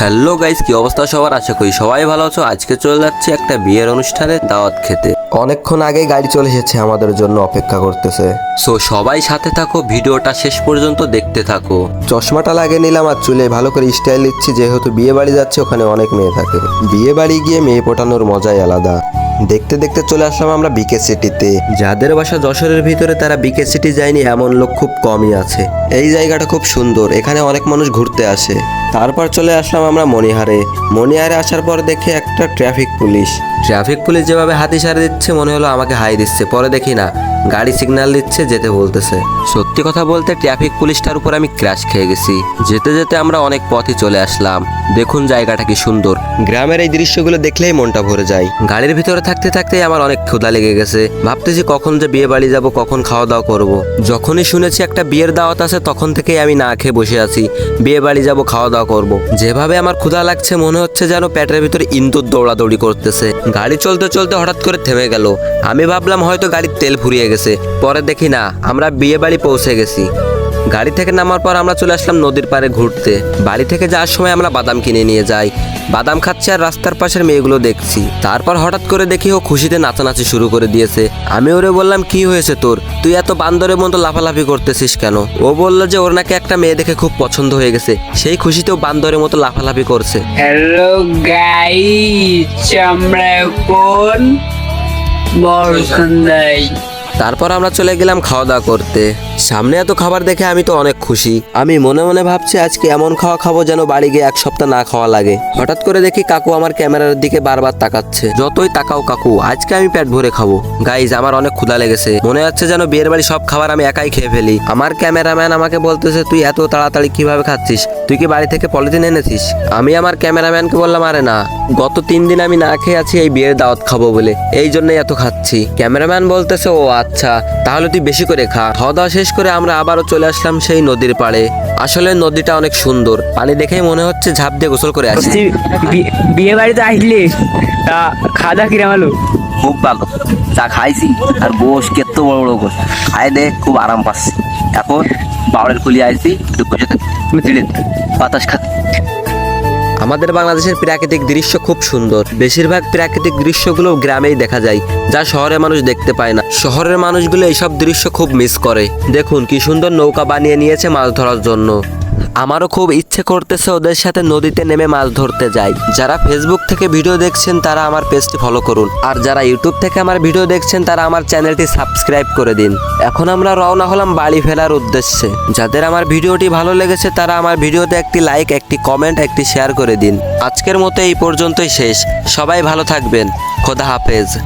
Hello guys কি অবস্থা সবার? আশা করি সবাই ভালো আছো। আজকে চলে যাচ্ছে একটা বিয়ের অনুষ্ঠানে দাওয়াত খেতে। অনেকক্ষণ আগে গাড়ি চলে এসেছে আমাদের জন্য অপেক্ষা করতেছে। সো সবাই সাথে থাকো ভিডিওটা শেষ পর্যন্ত দেখতে থাকো। চশমাটা লাগিয়ে নিলাম আর চুলে ভালো করে স্টাইল দিচ্ছি যেহেতু বিয়ে বাড়ি যাচ্ছে ওখানে অনেক মেয়ে থাকে। বিয়ে বাড়ি গিয়ে মেয়ে পটানোর মজাই আলাদা। দেখতে দেখতে চলে আসলাম আমরা বিকে সিটিতে যাদের বাসা যশোরের ভিতরে তারা বিকে সিটি যায়নি এমন লোক খুব কমই আছে। এই জায়গাটা খুব সুন্দর এখানে অনেক মানুষ ঘুরতে আসে। তারপর চলে আসলাম আমরা মণিহারে। মণিহারে আসার পর দেখে একটা ট্রাফিক পুলিশ। ট্রাফিক পুলিশ যেভাবে হাতি সারে দিচ্ছে, মনে হলো আমাকে হাই দিচ্ছে, পরে দেখি না। গাড়ি সিগন্যাল দিচ্ছে, যেতে বলতেছে। সত্যি কথা বলতে ট্রাফিক পুলিশটার উপর আমি ক্র্যাশ খেয়ে গেছি। যেতে যেতে আমরা অনেক পথে চলে আসলাম। দেখুন জায়গাটা কি সুন্দর। গ্রামের এই দৃশ্যগুলো দেখলেই মনটা ভরে যায়। গাড়ির ভিতরে থাকতে থাকতেই আমার অনেক ক্ষুধা লেগে গেছে। ভাবতেছি কখন যে বিয়ে বাড়ি যাব, কখন খাওয়া দাওয়া করব। যখনই শুনেছি একটা বিয়ের দাওয়াত আছে, তখন থেকেই আমি না খেয়ে বসে আছি। বিয়ে বাড়ি যাব খাওয়া দাওয়া করব। যেভাবে আমার ক্ষুধা লাগছে, মনে হচ্ছে যেন পেটের ভিতরে ইন্দুর দৌড়াদৌড়ি করতেছে। গাড়ি চলতে চলতে হঠাৎ করে থেমে গেল। আমি ভাবলাম হয়তো গাড়ির তেল ফুরিয়ে গেছে। পরে দেখি না, আমরা বিয়ে বাড়ি পৌঁছে গেছি। গাড়ি থেকে নামার পর আমরা চলে আসলাম নদীর পাড়ে ঘুরতে। বাড়ি থেকে যাওয়ার সময় আমরা বাদাম কিনে নিয়ে যাই। বাদাম খাচ্ছি আর রাস্তার পাশের মেয়েগুলো দেখছি। তারপর হঠাৎ করে দেখি ও খুশিতে নাচানাচি শুরু করে দিয়েছে। আমি ওরে বললাম, কি হয়েছে তোর? তুই এত বান্দরের মতো লাফালাফি করতেছিস কেন? ও বলল যে, ওর নাকি একটা মেয়ে দেখে খুব পছন্দ হয়ে গেছে। সেই খুশিতেও বান্দরের মতো লাফালাফি করছে। হ্যালো গাইস আমরা এখন বড় সন্ধ্যায় তারপর আমরা চলে গেলাম খাওয়া দাওয়া করতে। সামনে এত খাবার দেখে আমি তো অনেক খুশি। আমি মনে মনে ভাবছি আজকে এমন খাওয়া খাব যেন বাড়ি গিয়ে এক সপ্তাহ না খাওয়া লাগে। হঠাৎ করে দেখি কাকু আমার ক্যামেরার দিকে বারবার তাকাচ্ছে। যতই তাকাও কাকু, আজকে আমি পেট ভরে খাব। গাইজ আমার অনেক ক্ষুধা লেগেছে। মনে হচ্ছে যেন বিয়ের বাড়ি সব খাবার আমি একাই খেয়ে ফেলি। আমার ক্যামেরাম্যান আমাকে বলতেছে, তুই এত তাড়াতাড়ি কীভাবে খাচ্ছিস? তুই কি বাড়ি থেকে পলিথিন এনেছিস? আমি আমার ক্যামেরাম্যানকে বললাম, আরে না। গত তিন দিন আমি না খেয়ে আছি, এই বিয়ের দাওয়াত খাব বলে। এই জন্যই এত খাচ্ছি। ক্যামেরাম্যান বলতেছে, ও আচ্ছা। তাহলে তুই বেশি করে খা। খাওয়া দাওয়া শেষ করে আমরা আবারও চলে আসলাম সেই নদীর পাড়ে। আসলে নদীটা অনেক সুন্দর। পানি দেখেই মনে হচ্ছে ঝাঁপ দিয়ে গোসল করে আসছি। বিয়ে বাড়িতে আসলে? তা খাওয়া দাওয়া কিরম হলো খুব ভালো। চা খাইছি আর গোশ কেত বড় বড় গোশ। খাই দে খুব আরাম পাচ্ছি। এখন বাউরের খুলি আইছি একটু বসে বাতাস খাচ্ছি আমাদের বাংলাদেশের প্রাকৃতিক দৃশ্য খুব সুন্দর। বেশিরভাগ প্রাকৃতিক দৃশ্যগুলো গ্রামেই দেখা যায়, যা শহরের মানুষ দেখতে পায় না। শহরের মানুষগুলো এইসব দৃশ্য খুব মিস করে। দেখুন, কি সুন্দর নৌকা বানিয়ে নিয়েছে মাছ ধরার জন্য। আমারও খুব ইচ্ছে করতেছে ওদের সাথে নদীতে নেমে মাছ ধরতে যাই। যারা ফেসবুক থেকে ভিডিও দেখছেন, তারা আমার পেজটি ফলো করুন। আর যারা ইউটিউব থেকে আমার ভিডিও দেখছেন, তারা আমার চ্যানেলটি সাবস্ক্রাইব করে দিন। এখন আমরা রওনা হলাম বাড়ি ফেরার উদ্দেশ্যে। যাদের আমার ভিডিওটি ভালো লেগেছে, তারা আমার ভিডিওতে একটি লাইক একটি কমেন্ট একটি শেয়ার করে দিন। আজকের মতো এই পর্যন্তই শেষ। সবাই ভালো থাকবেন। খোদা হাফেজ।